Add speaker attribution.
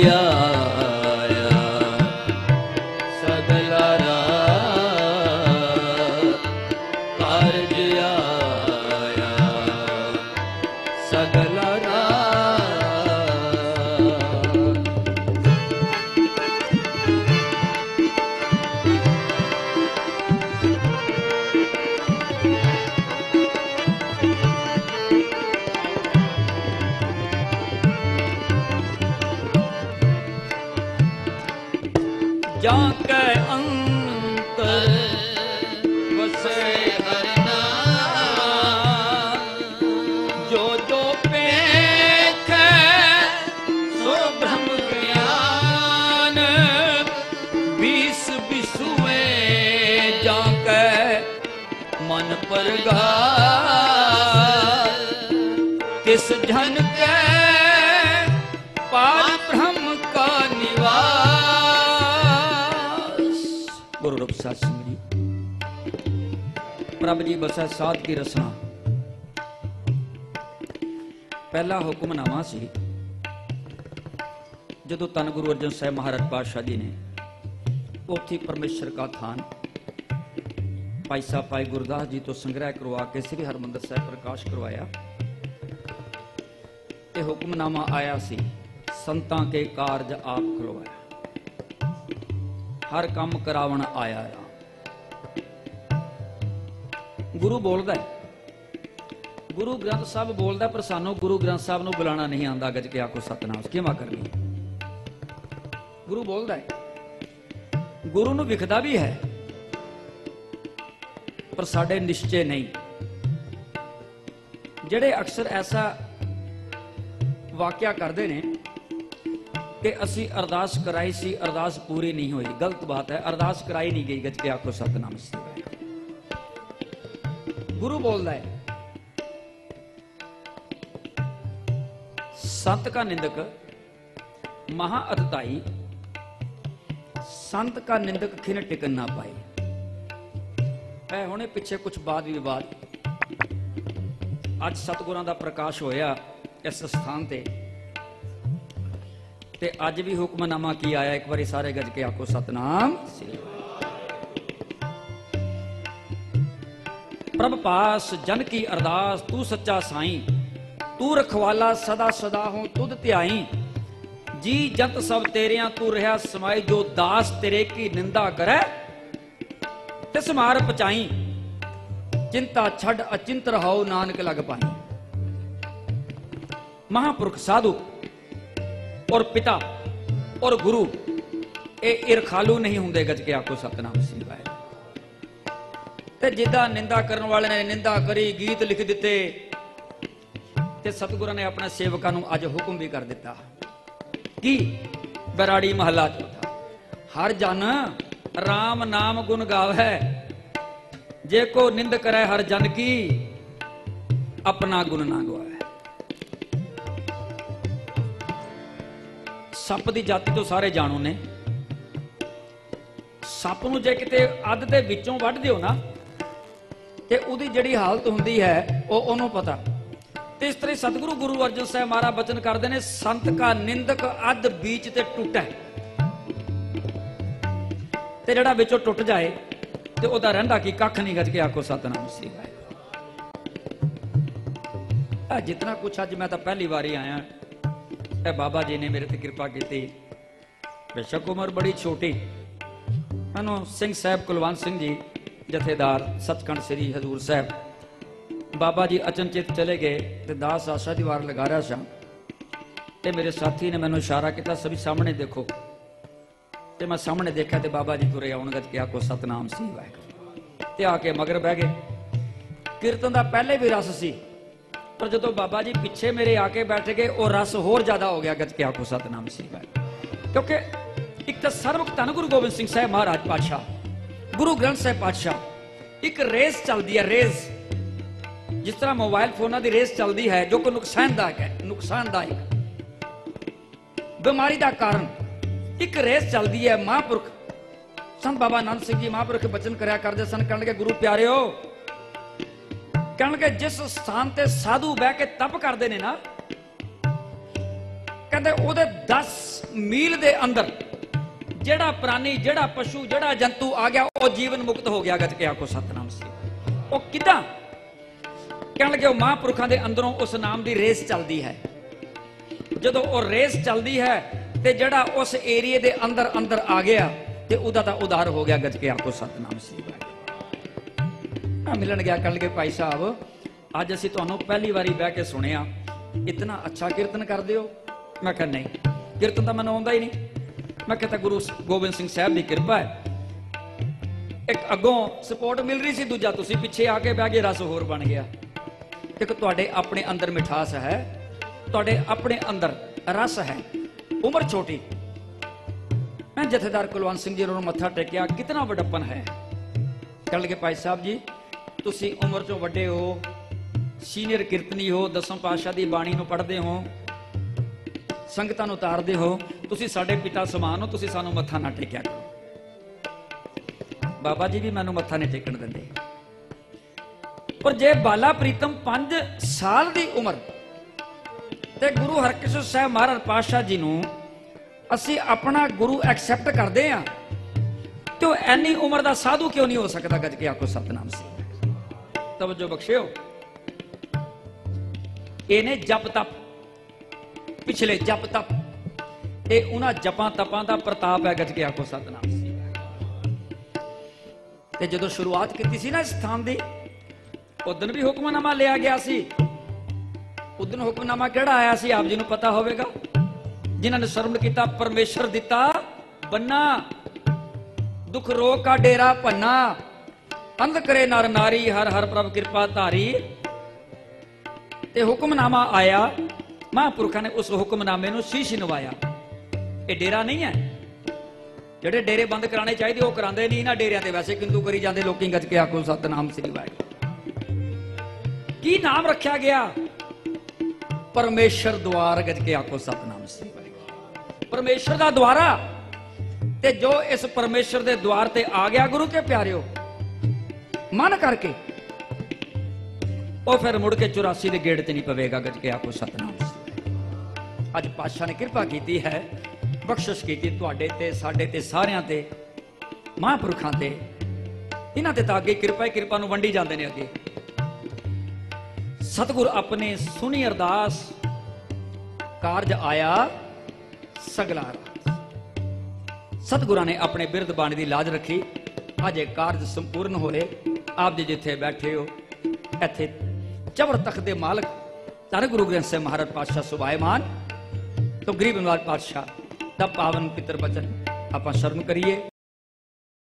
Speaker 1: ਕਾਰਜ ਮਨ ਪਰਗਾ ਤਿਸ ਜਨ ਕੈ ਪਾਰ ਬ੍ਰਹਮ ਕਾ ਨਿਵਾਸ ਗੁਰੂ ਰੂਪਸਾਦ ਸਿੰਘ ਜੀ ਪ੍ਰਭ ਜੀ ਬਸਾ ਸਾਧ ਕੀ ਰਸਨਾ ਪਹਿਲਾ ਹੁਕਮਨਾਮਾ ਸੀ ਜਦੋਂ ਤਨ ਗੁਰੂ ਅਰਜਨ ਸਾਹਿਬ ਮਹਾਰਾਜ ਪਾਤਸ਼ਾਹ ਜੀ ਨੇ ਉੱਥੇ ਪਰਮੇਸ਼ਰ ਕਾ ਥਾਨ ਭਾਈ ਸਾਹਿਬ, ਭਾਈ ਗੁਰਦਾਸ ਜੀ ਤੋਂ ਸੰਗ੍ਰਹਿ ਕਰਵਾ ਕੇ ਸ੍ਰੀ ਹਰਮੰਦਰ ਸਾਹਿਬ ਪ੍ਰਕਾਸ਼ ਕਰਵਾਇਆ। ਤੇ ਹੁਕਮਨਾਮਾ ਆਇਆ ਸੀ, ਸੰਤਾਂ ਕੇ ਕਾਰਜ ਆਪ ਖਲਵਾਇਆ। ਹਰ ਕੰਮ ਕਰਾਵਣ ਆਇਆ ਆ। ਗੁਰੂ ਬੋਲਦਾ ਹੈ। ਗੁਰੂ ਗ੍ਰੰਥ ਸਾਹਿਬ ਬੋਲਦਾ ਪਰ ਸਾਨੂੰ ਗੁਰੂ ਗ੍ਰੰਥ ਸਾਹਿਬ ਨੂੰ ਬੁਲਾਣਾ ਨਹੀਂ ਆਉਂਦਾ, ਗੱਜ ਕੇ ਆਖੋ, ਸਤਨਾਮ, ਕਿਵੇਂ ਕਰਨੀ ਗੁਰੂ ਬੋਲਦਾ ਹੈ। ਗੁਰੂ ਨੂੰ ਵਿਖਦਾ ਵੀ ਹੈ। ਪਰ ਸਾਡੇ ਨਿਸ਼ਚੇ ਨਹੀਂ। ਜਿਹੜੇ ਅਕਸਰ ਐਸਾ ਵਾਕਿਆ ਕਰਦੇ ਨੇ ਕਿ ਅਸੀਂ ਅਰਦਾਸ ਕਰਾਈ ਸੀ, ਅਰਦਾਸ ਪੂਰੀ ਨਹੀਂ ਹੋਈ। ਗਲਤ ਬਾਤ ਹੈ, ਅਰਦਾਸ ਕਰਾਈ ਨਹੀਂ ਗਈ, ਗੱਜ ਕੇ ਆਖੋ, ਸਤਨਾਮ ਸ੍ਰੀ ਗੁਰੂ ਬੋਲਦਾ ਹੈ, ਸੰਤ ਕਾ ਨਿੰਦਕ, ਮਹਾ ਅਧਿਤਾਈ, ਸੰਤ ਕਾ ਨਿੰਦਕ ਖਿਨ ਟਿਕਨ ਨਾ ਪਾਏ ਐ ਹੁਣੇ ਪਿੱਛੇ ਕੁਝ ਬਾਦ ਵਿਵਾਦ ਅੱਜ ਸਤਿਗੁਰਾਂ ਦਾ ਪ੍ਰਕਾਸ਼ ਹੋਇਆ ਇਸ ਸਥਾਨ ਤੇ। ਤੇ ਅੱਜ ਵੀ ਹੁਕਮਨਾਮਾ ਕੀ ਆਇਆ? ਇੱਕ ਵਾਰੀ ਸਾਰੇ ਗੱਜ ਕੇ ਆਖੋ ਸਤਨਾਮ। ਸ੍ਰੀ ਪ੍ਰਭ ਪਾਸ ਜਨ ਕੀ ਅਰਦਾਸ, ਤੂੰ ਸੱਚਾ ਸਾਈਂ। ਤੂੰ ਰਖਵਾਲਾ ਸਦਾ ਸਦਾ ਹੂੰ, ਤੁਧ ਧਿਆਈ। ਜੀ ਜੰਤ ਸਭ ਤੇਰਿਆਂ, ਤੂੰ ਰਹਾ ਸਮਾਈ ਜੋ ਦਾਸ ਤੇਰੇ ਕੀ ਨਿੰਦਾ ਕਰੈ। ਤਿਸ ਮਾਰ ਪਚਾਈ। ਚਿੰਤਾ ਛੱਡ ਅਚਿੰਤ ਰਹਾਉ ਨਾਨਕ ਲਗ ਪਾਈ। ਮਹਾਪੁਰਖ ਸਾਧੂ ਔਰ ਪਿਤਾ ਔਰ ਗੁਰੂ, ਇਹ ਇਰਖਾਲੂ ਨਹੀਂ ਹੁੰਦੇ ਗੱਜ ਕੇ ਆਖੋ ਸਤਨਾਮ ਸ੍ਰੀ ਵਾਹਿਗੁਰੂ ਤੇ ਜਿੱਦਾਂ ਨਿੰਦਾ ਕਰਨ ਵਾਲੇ ਨੇ ਨਿੰਦਾ ਕਰੀ, ਗੀਤ ਲਿਖ ਦਿੱਤੇ, ਤੇ ਸਤਿਗੁਰਾਂ ਨੇ ਆਪਣੇ ਸੇਵਕਾਂ ਨੂੰ ਅੱਜ ਹੁਕਮ ਵੀ ਕਰ ਦਿੱਤਾ। ਕੀ? ਬਰਾੜੀ ਮਹੱਲਾ ਚੌਥਾ। ਹਰ ਜਨ RAM ਨਾਮ ਗੁਣ ਗਾਵੈ। ਜੇ ਕੋ ਨਿੰਦ ਕਰੇ ਹਰ ਜਨ ਕੀ, ਆਪਣਾ ਗੁਣ ਨਾ ਗਵਾਵੇ। ਸੱਪ ਦੀ ਜਾਤੀ ਤੋਂ ਸਾਰੇ ਜਾਣੂ ਨੇ। ਸੱਪ ਨੂੰ ਜੇ ਕਿਤੇ ਅੱਧ ਦੇ ਵਿੱਚੋਂ ਵੱਢ ਦਿਓ ਨਾ, ਤੇ ਉਹਦੀ ਜਿਹੜੀ ਹਾਲਤ ਹੁੰਦੀ ਹੈ, ਉਹ ਉਹਨੂੰ ਪਤਾ। ਤੇ ਇਸ ਤਰ੍ਹਾਂ ਸਤਿਗੁਰੂ ਗੁਰੂ ਅਰਜਨ ਸਾਹਿਬ ਮਹਾਰਾਜ ਬਚਨ ਕਰਦੇ ਨੇ, ਸੰਤ ਕਾ ਨਿੰਦਕ ਅੱਧ ਬੀਚ ਤੇ ਟੁੱਟੈ। ਤੇ ਜਿਹੜਾ ਵਿੱਚੋਂ ਟੁੱਟ ਜਾਏ ਤੇ ਉਹਦਾ ਰਹਿੰਦਾ ਕੀ, ਕੱਖ ਨਹੀਂ ਗੱਜ ਕੇ ਆਖੋ, ਸਤਨਾਮ ਸ੍ਰੀ ਵਾਹਿਗੁਰੂ। ਆ ਜਿੰਨਾ ਕੁਛ ਅੱਜ ਮੈਂ ਤਾਂ ਪਹਿਲੀ ਵਾਰੀ ਆਇਆ ਇਹ ਬਾਬਾ ਜੀ ਨੇ ਮੇਰੇ ਤੇ ਕਿਰਪਾ ਕੀਤੀ। ਬੇਸ਼ੱਕ ਉਮਰ ਬੜੀ ਛੋਟੀ। ਮੈਨੂੰ ਸਿੰਘ ਸਾਹਿਬ ਕੁਲਵੰਤ ਸਿੰਘ ਜੀ, ਜਥੇਦਾਰ ਸਤਕੰਡ ਸ੍ਰੀ ਹਜ਼ੂਰ ਸਾਹਿਬ। ਬਾਬਾ ਜੀ ਅਚਨਚਿਤ ਚਲੇ ਗਏ ਤੇ ਦਾਸ ਆਸ਼ਾ ਦੀ ਵਾਰ ਲਗਾ ਰਿਹਾ ਸਾਂ। ਤੇ ਮੇਰੇ ਸਾਥੀ ਨੇ ਮੈਨੂੰ ਇਸ਼ਾਰਾ ਕੀਤਾ, ਸਭੀ ਸਾਹਮਣੇ ਦੇਖੋ। ਤੇ ਮੈਂ ਸਾਹਮਣੇ ਦੇਖਿਆ ਤੇ ਬਾਬਾ ਜੀ ਤੁਰੇ ਆਉਣ ਗੱਜ ਕੇ ਆਖੋ ਸਤਨਾਮ ਸ੍ਰੀ ਵਾਹਿਗੁਰੂ। ਤੇ ਆ ਕੇ ਮਗਰ ਬਹਿ ਗਏ। ਕੀਰਤਨ ਦਾ ਪਹਿਲੇ ਵੀ ਰਸ ਸੀ। ਪਰ ਜਦੋਂ ਬਾਬਾ ਜੀ ਪਿੱਛੇ ਮੇਰੇ ਆ ਕੇ ਬੈਠ ਗਏ, ਉਹ ਰਸ ਹੋਰ ਜ਼ਿਆਦਾ ਹੋ ਗਿਆ ਗੱਜ ਕੇ ਆਖੋ ਸਤਨਾਮ ਸ੍ਰੀ ਵਾਹਿਗੁਰੂ। ਕਿਉਂਕਿ ਇੱਕ ਤਾਂ ਸਰਵਕ ਧੰਨ ਗੁਰੂ ਗੋਬਿੰਦ ਸਿੰਘ ਸਾਹਿਬ ਮਹਾਰਾਜ ਪਾਤਸ਼ਾਹ, ਗੁਰੂ ਗ੍ਰੰਥ ਸਾਹਿਬ ਪਾਤਸ਼ਾਹ, ਇੱਕ ਰੇਸ ਚੱਲਦੀ ਹੈ, ਰੇਸ। ਜਿਸ ਤਰ੍ਹਾਂ ਮੋਬਾਈਲ ਫੋਨਾਂ ਦੀ ਰੇਸ ਚੱਲਦੀ ਹੈ, ਜੋ ਕਿ ਨੁਕਸਾਨਦਾਇਕ ਹੈ, ਨੁਕਸਾਨਦਾਇਕ। ਬਿਮਾਰੀ ਦਾ ਕਾਰਨ। ਇੱਕ ਰੇਸ ਚੱਲਦੀ ਹੈ ਮਹਾਂਪੁਰਖ। ਸੰਤ ਬਾਬਾ ਆਨੰਦ ਸਿੰਘ ਜੀ ਮਹਾਂਪੁਰਖ ਬਚਨ ਕਰਿਆ ਕਰਦੇ ਸਨ, ਕਹਿਣਗੇ, ਗੁਰੂ ਪਿਆਰਿਓ, ਕਹਿਣਗੇ, ਜਿਸ ਸਥਾਨ ਤੇ ਸਾਧੂ ਬਹਿ ਕੇ ਤਪ ਕਰਦੇ ਨੇ ਨਾ, ਕਹਿੰਦੇ ਉਹਦੇ 10 ਮੀਲ ਦੇ ਅੰਦਰ ਜਿਹੜਾ ਪ੍ਰਾਣੀ, ਜਿਹੜਾ ਪਸ਼ੂ, ਜਿਹੜਾ ਜੰਤੂ ਆ ਗਿਆ, ਉਹ ਜੀਵਨ ਮੁਕਤ ਹੋ ਗਿਆ, ਗੱਜ ਕੇ ਆਖੋ, ਸਤਨਾਮ ਸੀ ਉਹ ਕਿਦਾਂ? ਕਹਿਣ ਲੱਗੇ ਉਹ ਮਹਾਂਪੁਰਖਾਂ ਦੇ ਅੰਦਰੋਂ ਉਸ ਨਾਮ ਦੀ ਰੇਸ ਚੱਲਦੀ ਹੈ। ਜਦੋਂ ਉਹ ਰੇਸ ਚੱਲਦੀ ਹੈ ਤੇ ਜਿਹੜਾ ਉਸ ਏਰੀਏ ਦੇ ਅੰਦਰ ਅੰਦਰ ਆ ਗਿਆ ਤੇ ਉਹਦਾ ਤਾਂ ਉਧਾਰ ਹੋ ਗਿਆ ਗੱਜ ਕੇ ਆਖੋ ਸਤਨਾਮ ਸੀ ਆ ਮਿਲਣ ਗਿਆ ਕਹਿਣ ਭਾਈ ਸਾਹਿਬ। ਅੱਜ ਅਸੀਂ ਤੁਹਾਨੂੰ ਪਹਿਲੀ ਵਾਰੀ ਬਹਿ ਕੇ ਸੁਣਿਆ। ਇਤਨਾ ਅੱਛਾ ਕੀਰਤਨ ਕਰਦੇ ਹੋ? ਮੈਂ ਕਿਹਾ ਨਹੀਂ। ਕੀਰਤਨ ਤਾਂ ਮੈਨੂੰ ਆਉਂਦਾ ਹੀ ਨਹੀਂ। ਮੈਂ ਕਿਹਾ ਤਾਂ ਗੁਰੂ ਗੋਬਿੰਦ ਸਿੰਘ ਸਾਹਿਬ ਦੀ ਕਿਰਪਾ ਹੈ। ਇੱਕ ਅੱਗੋਂ ਸਪੋਰਟ ਮਿਲ ਰਹੀ ਸੀ, ਦੂਜਾ ਤੁਸੀਂ ਪਿੱਛੇ ਆ ਕੇ ਬਹਿ ਗਏ, ਰਸ ਹੋਰ ਬਣ ਗਿਆ। ਇੱਕ ਤੁਹਾਡੇ ਆਪਣੇ ਅੰਦਰ ਮਿਠਾਸ ਹੈ। ਤੁਹਾਡੇ ਆਪਣੇ ਅੰਦਰ ਰਸ ਹੈ। ਉਮਰ ਛੋਟੀ। ਮੈਂ ਜਥੇਦਾਰ ਕੁਲਵੰਤ ਸਿੰਘ ਜੀ ਨੂੰ ਮੱਥਾ ਟੇਕਿਆ, ਕਿਤਨਾ ਵੱਡਪਨ ਹੈ। ਕਹਿਣ ਲੱਗੇ ਭਾਈ ਸਾਹਿਬ ਜੀ, ਤੁਸੀਂ ਉਮਰ ਚੋਂ ਵੱਡੇ ਹੋ, ਸੀਨੀਅਰ ਕੀਰਤਨੀ ਹੋ, ਦਸਮ ਪਾਤਸ਼ਾਹ ਦੀ ਬਾਣੀ ਨੂੰ ਪੜ੍ਹਦੇ ਹੋ, ਸੰਗਤਾਂ ਨੂੰ ਉਤਾਰਦੇ ਹੋ, ਤੁਸੀਂ ਸਾਡੇ ਪਿਤਾ ਸਮਾਨ ਹੋ, ਤੁਸੀਂ ਸਾਨੂੰ ਮੱਥਾ ਨਾ ਟੇਕਿਆ ਕਰੋ। ਬਾਬਾ ਜੀ ਵੀ ਮੈਨੂੰ ਮੱਥਾ ਨਹੀਂ ਟੇਕਣ ਦਿੰਦੇ। ਪਰ ਜੇ ਬਾਲਾ ਪ੍ਰੀਤਮ 5 ਸਾਲ ਦੀ ਉਮਰ ਤੇ ਗੁਰੂ ਹਰਕ੍ਰਿਸ਼ਨ ਸਾਹਿਬ ਮਹਾਰਾਜ ਪਾਤਸ਼ਾਹ ਜੀ ਨੂੰ ਅਸੀਂ ਆਪਣਾ ਗੁਰੂ ਐਕਸੈਪਟ ਕਰਦੇ ਆ ਤੇ ਉਹ ਐਨੀ ਉਮਰ ਦਾ ਸਾਧੂ ਕਿਉਂ ਨਹੀਂ ਹੋ ਸਕਦਾ ਗੱਜ ਕੇ ਆਖੋ ਸਤਨਾਮ ਸੀ ਤਵਜੋ ਬਖਸ਼ਿਓ। ਇਹਨੇ ਜਪ ਤਪ, ਪਿਛਲੇ ਜਪ ਤਪ, ਇਹ ਉਹਨਾਂ ਜਪਾਂ ਤਪਾਂ ਦਾ ਪ੍ਰਤਾਪ ਹੈ ਗੱਜ ਕੇ ਆਖੋ ਸਤਨਾਮ ਸੀ ਤੇ ਜਦੋਂ ਸ਼ੁਰੂਆਤ ਕੀਤੀ ਸੀ ਨਾ ਇਸ ਸਥਾਨ ਦੀ, ਉਦੋਂ ਵੀ ਹੁਕਮਨਾਮਾ ਲਿਆ ਗਿਆ ਸੀ। ਉਦੋਂ ਹੁਕਮਨਾਮਾ ਕਿਹੜਾ ਆਇਆ ਸੀ? ਆਪ ਜੀ ਨੂੰ ਪਤਾ ਹੋਵੇਗਾ। ਜਿਨ੍ਹਾਂ ਨੇ ਸ਼ਰਮ ਕੀਤਾ, ਪਰਮੇਸ਼ਰ ਦਿੱਤਾ ਬੰਨਾ ਦੁਖ ਰੋਗ ਕਾ ਡੇਰਾ ਪੰਨਾ ਅੰਧ ਕਰੇ ਨਰ ਨਾਰੀ, ਹਰ ਹਰ ਪ੍ਰਭ ਕਿਰਪਾ ਧਾਰੀ। ਤੇ ਹੁਕਮਨਾਮਾ ਆਇਆ। ਮਹਾਂਪੁਰਖਾਂ ਨੇ ਉਸ ਹੁਕਮਨਾਮੇ ਨੂੰ ਸ਼ੀਸ਼ ਨਵਾਇਆ। ਇਹ ਡੇਰਾ ਨਹੀਂ ਹੈ। ਜਿਹੜੇ ਡੇਰੇ ਬੰਦ ਕਰਾਣੇ ਚਾਹੀਦੇ, ਉਹ ਕਰਾਉਂਦੇ ਨਹੀਂ। ਇਹਨਾਂ ਡੇਰਿਆਂ ਤੇ ਵੈਸੇ ਕਿੰਦੂ ਕਰੀ ਜਾਂਦੇ। ਲੋਕੀ ਗੱਜ ਕੇ ਆਖੋ, ਸਤਨਾਮ ਸ੍ਰੀ ਵਾਹਿਗੁਰੂ। ਕੀ ਨਾਮ ਰੱਖਿਆ ਗਿਆ? ਪਰਮੇਸ਼ਰ ਦੁਆਰ ਗੱਜ ਕੇ ਆਖੋ ਸਤਨਾਮ ਸ੍ਰੀ ਵਾਹਿਗੁਰੂ। ਪਰਮੇਸ਼ਰ ਦਾ ਦੁਆਰਾ ਤੇ ਜੋ ਇਸ ਪਰਮੇਸ਼ਰ ਦੇ ਦੁਆਰ ਤੇ ਆ ਗਿਆ, ਗੁਰੂ ਕੇ ਪਿਆਰਿਓ, ਮਨ ਕਰਕੇ, ਉਹ ਫਿਰ ਮੁੜ ਕੇ 84 ਦੇ ਗੇੜ ਤੇ ਨਹੀਂ ਪਵੇਗਾ, ਗੱਜ ਕੇ ਆਖੋ ਸਤਨਾਮ ਸ੍ਰੀ ਅੱਜ ਪਾਤਸ਼ਾਹ ਨੇ ਕਿਰਪਾ ਕੀਤੀ ਹੈ, ਬਖਸ਼ਿਸ਼ ਕੀਤੀ ਤੁਹਾਡੇ ਤੇ, ਸਾਡੇ ਤੇ, ਸਾਰਿਆਂ ਤੇ, ਮਹਾਂਪੁਰਖਾਂ ਤੇ। ਇਹਨਾਂ ਤੇ ਤਾਂ ਅੱਗੇ ਕਿਰਪਾ ਹੀ ਕਿਰਪਾ ਨੂੰ ਵੰਡੀ ਜਾਂਦੇ ਨੇ ਅੱਗੇ। ਸਤਿਗੁਰ ਆਪਣੇ ਸੁਣੀ ਅਰਦਾਸ ਕਾਰਜ ਆਇਆ ਸਗਲਾ ਰਾਜ। ਸਤਿਗੁਰਾਂ ਨੇ ਆਪਣੇ ਬਿਰਧ ਬਾਣੀ ਦੀ ਲਾਜ ਰੱਖੀ। ਅਜੇ ਕਾਰਜ ਸੰਪੂਰਨ ਹੋਏ ਆਪ ਜੀ ਜਿੱਥੇ ਬੈਠੇ ਹੋ, ਇੱਥੇ ਚਬਰ ਤਖਤ ਦੇ ਮਾਲਕ ਧੰਨ ਗੁਰੂ ਗ੍ਰੰਥ ਸਾਹਿਬ ਮਹਾਰਾਜ ਪਾਤਸ਼ਾਹ ਸੁਭਾਇਮਾਨ ਤੋਂ ਗਰੀਬ ਨਿਵਾਜ ਪਾਤਸ਼ਾਹ ਦਾ ਪਾਵਨ ਪਿੱਤਰ ਬਚਨ ਆਪਾਂ ਸ਼ਰਨ ਕਰੀਏ।